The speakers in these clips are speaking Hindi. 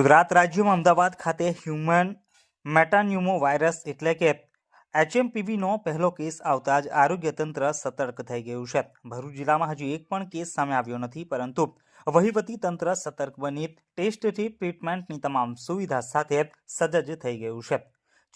ગુજરાત રાજ્યમાં અમદાવાદ ખાતે હ્યુમન મેટાન્યુમો વાયરસ એટલે કે એચએમપીવીનો પહેલો કેસ આવતા જ આરોગ્ય તંત્ર સતર્ક થઈ ગયું છે. ભરૂચ જિલ્લામાં હજી એક પણ કેસ સામે આવ્યો નથી, પરંતુ વહીવટી તંત્ર સતર્ક બની ટેસ્ટથી ટ્રીટમેન્ટની તમામ સુવિધા સાથે સજ્જ થઈ ગયું છે.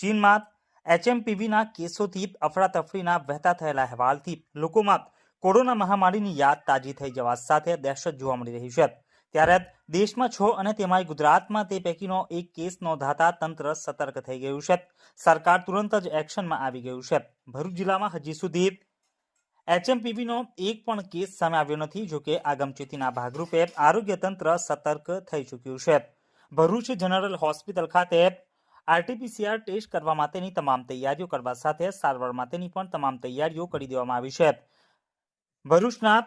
ચીનમાં એચએમપીવીના કેસોથી અફડાતફડીના વહેતા થયેલા અહેવાલથી લોકોમાં કોરોના મહામારીની યાદ તાજી થઈ જવા સાથે દહેશત જોવા મળી રહી છે. ત્યારે દેશમાં છો અને તેમાંય ગુજરાતમાં તે પૈકીનો એક કેસ નોંધાતા તંત્ર સતર્ક થઈ ગયું છે. સરકાર તુરંત જ એક્શનમાં આવી ગયું છે. ભરૂચ જિલ્લામાં હજી સુધી એચએમપીવીનો એક પણ કેસ સામે આવ્યો નથી, જોકે આગમચેતીના ભાગરૂપે આરોગ્ય તંત્ર સતર્ક થઈ ચૂક્યું છે. ભરૂચ જનરલ હોસ્પિટલ ખાતે આરટીપીસીઆર ટેસ્ટ કરવા માટેની તમામ તૈયારીઓ કરવા સાથે સારવાર માટેની પણ તમામ તૈયારીઓ કરી દેવામાં આવી છે. ભરૂચના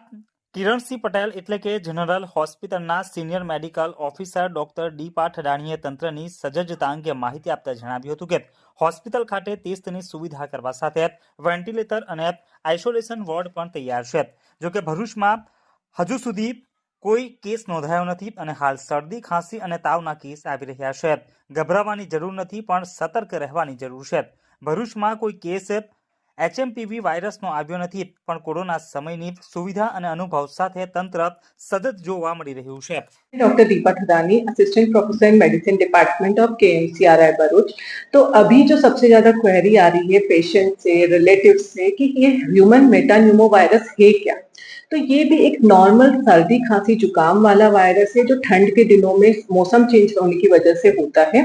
કિરણસિંહ પટેલ એટલે કે જનરલ હોસ્પિટલના senior medical officer doctor D પાઠડાણીએ તંત્રની સજ્જતા અંગે માહિતી આપતા જણાવ્યું હતું કે હોસ્પિટલ ખાતે ટેસ્ટની સુવિધા કરવા સાથે વેન્ટિલેટર અને આઇસોલેશન વોર્ડ પણ તૈયાર છે. જોકે ભરૂચમાં હજુ સુધી કોઈ કેસ નોંધાયો નથી અને હાલ શરદી, ખાંસી અને તાવના કેસ આવી રહ્યા છે. ગભરાવાની જરૂર નથી પણ સતર્ક રહેવાની જરૂર છે. ભરૂચમાં કોઈ કેસ એચએમપીવી વાયરસનો આવ્યો નથી પણ કોરોના સમયની સુવિધા અને અનુભવ સાથે તંત્ર સતત જોવા મળી રહ્યું છે doctor Deepa Thadani assistant professor in medicine department of K M C R I Bharuch तो अभी जो सबसे ज्यादा क्वेरी आ रही है पेशेंट से रिलेटिव से कि ये ह्यूमन मेटान्यूमो वायरस है क्या तो ये भी एक नॉर्मल सर्दी खांसी जुकाम वाला वायरस है जो ठंड के दिनों में मौसम चेंज होने की वजह से होता है।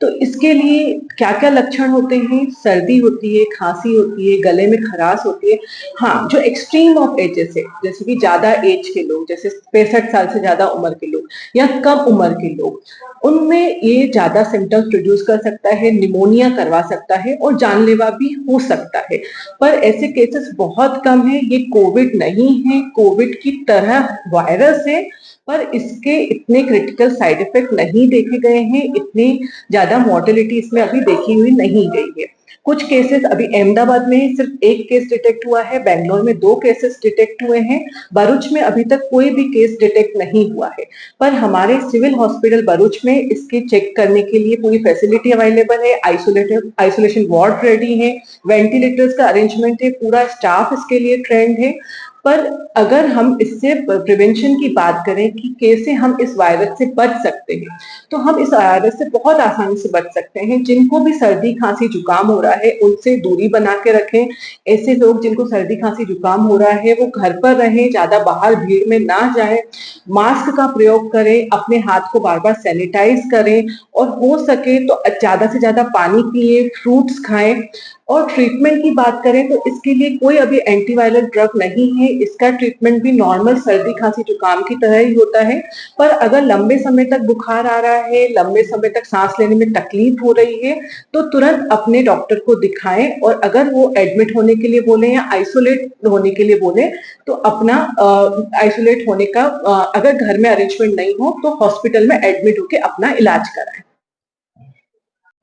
तो इसके लिए क्या क्या लक्षण होते हैं? सर्दी होती है, खांसी होती है, गले में खराश होती है। हाँ जो एक्सट्रीम ऑफ़ एजेस है, जैसे कि ज़्यादा एज के लोग, जैसे पैंसठ साल से ज़्यादा उम्र के लोग या कम उम्र के लोग। उनमें ये ज़्यादा सिम्टम्स प्रोड्यूस कर सकता है निमोनिया करवा सकता है और जानलेवा भी हो सकता है। पर ऐसे केसेस बहुत कम है, ये कोविड नहीं है। कोविड की तरह वायरस है, पर इसके इतने क्रिटिकल साइड इफ़ेक्ट नहीं देखे गए हैं, इतनी ज़्यादा मोर्टिलिटी इसमें अभी देखी हुई नहीं गई है। कुछ केसेस अभी अहमदाबाद में सिर्फ़ एक केस डिटेक्ट हुआ है, बैंगलोर में दो केसेस डिटेक्ट हुए हैं, भरूच में अभी तक कोई भी केस डिटेक्ट नहीं हुआ है। पर हमारे सिविल हॉस्पिटल भरूच में इसकी चेक करने के लिए पूरी फैसिलिटी अवेलेबल है आइसोलेटेड आइसोलेशन वार्ड रेडी है वेंटिलेटर्स का अरेंजमेंट है, पूरा स्टाफ इसके लिए ट्रेंड है। पर अगर हम इससे प्रिवेंशन की बात करें कि कैसे हम इस वायरस से बच सकते हैं तो हम इस वायरस से बहुत आसानी से बच सकते हैं। जिनको भी सर्दी, खांसी, जुकाम हो रहा है, उनसे दूरी बना के रखें। ऐसे लोग जिनको सर्दी, खांसी, जुकाम हो रहा है, वो घर पर रहें, ज़्यादा बाहर भीड़ में ना जाए। मास्क का प्रयोग करें, अपने हाथ को बार बार सैनिटाइज करें और हो सके तो ज़्यादा से ज़्यादा पानी पिए फ्रूट्स खाएँ। और ट्रीटमेंट की बात करें तो इसके लिए कोई अभी एंटीवायरल ड्रग नहीं है इसका ट्रीटमेंट भी नॉर्मल सर्दी खांसी जुकाम की तरह ही होता है। पर अगर लंबे समय तक बुखार आ रहा है लंबे समय तक सांस लेने में तकलीफ़ हो रही है तो तुरंत अपने डॉक्टर को दिखाएँ और अगर वो एडमिट होने के लिए बोले या आइसोलेट होने के लिए बोले तो अपना आइसोलेट होने का अ, अगर घर में अरेंजमेंट नहीं हो तो हॉस्पिटल में एडमिट होकर अपना इलाज कराएँ।